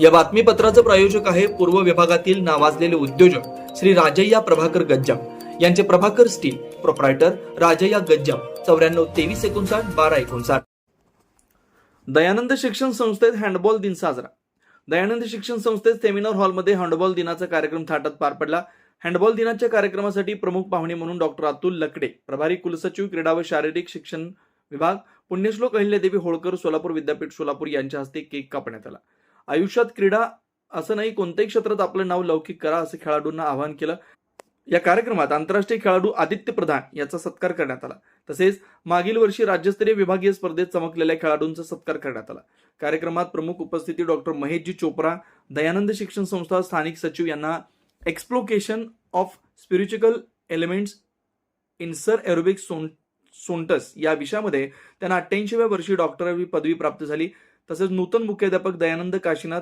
या बातमीपत्राचं प्रायोजक आहे पूर्व विभागातील नावाजलेले उद्योजक श्री राजय्या प्रभाकर गज्जाम. यांचे प्रभाकर स्टील प्रोप्रायटर राजय्या गज्जाम. चौऱ्याण्णव तेवीस एकोणसाठ बारा एकोणसाठ. दयानंद शिक्षण संस्थेत हँडबॉल दिन साजरा. दयानंद शिक्षण संस्थेत सेमिनार हॉलमध्ये हँडबॉल दिनाचा कार्यक्रम थाटात पार पडला. हँडबॉल दिनाच्या कार्यक्रमासाठी प्रमुख पाहुणे म्हणून डॉक्टर अतुल लकडे प्रभारी कुलसचिव क्रीडा व शारीरिक शिक्षण विभाग पुण्यश्लोक अहिल्यादेवी होळकर सोलापूर विद्यापीठ सोलापूर यांच्या हस्ते केक कापण्यात आला. आयुष्यात क्रीडा असं नाही कोणत्याही क्षेत्रात आपलं नाव लौकिक करा असं खेळाडूंना आवाहन केलं. या कार्यक्रमात आंतरराष्ट्रीय खेळाडू आदित्य प्रधान याचा सत्कार करण्यात आला. तसेच मागील वर्षी राज्यस्तरीय विभागीय स्पर्धेत चमकलेल्या खेळाडूंचा सत्कार करण्यात आला. कार्यक्रमात प्रमुख उपस्थिती डॉक्टर महेशजी चोप्रा दयानंद शिक्षण संस्था स्थानिक सचिव यांना exploration of spiritual elements in Sri Aurobindo सोन सोंटस या विषयामध्ये त्यांना अठ्ठ्याऐंशीव्या वर्षी डॉक्टरावी पदवी प्राप्त झाली. तसेच नूतन मुख्याध्यापक दयानंद काशीनाथ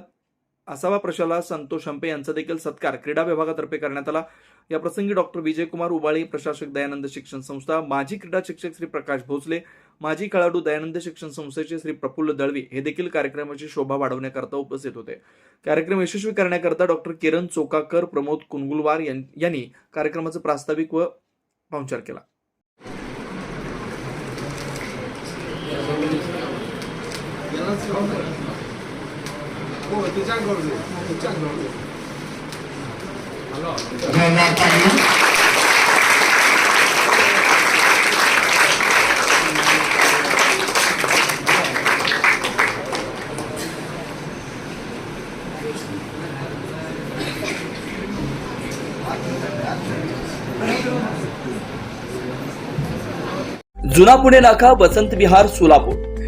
असावा प्रशाला संतोष शंपे यांचा देखील सत्कार क्रीडा विभागातर्फे करण्यात आला. या प्रसंगी डॉक्टर विजयकुमार उबाळे प्रशासक दयानंद शिक्षण संस्था माजी क्रीडा शिक्षक श्री प्रकाश भोसले माजी खेळाडू दयानंद शिक्षण संस्थेचे श्री प्रफुल्ल दळवी हे देखील कार्यक्रमाची शोभा वाढवण्याकरता उपस्थित होते. कार्यक्रम यशस्वी करण्याकरता डॉक्टर किरण चोकाकर प्रमोद कुनगुलवार यांनी कार्यक्रमाचं प्रास्ताविक व पाहुणचार केला. जुना पुणे नाका वसंत विहार सोलापूर.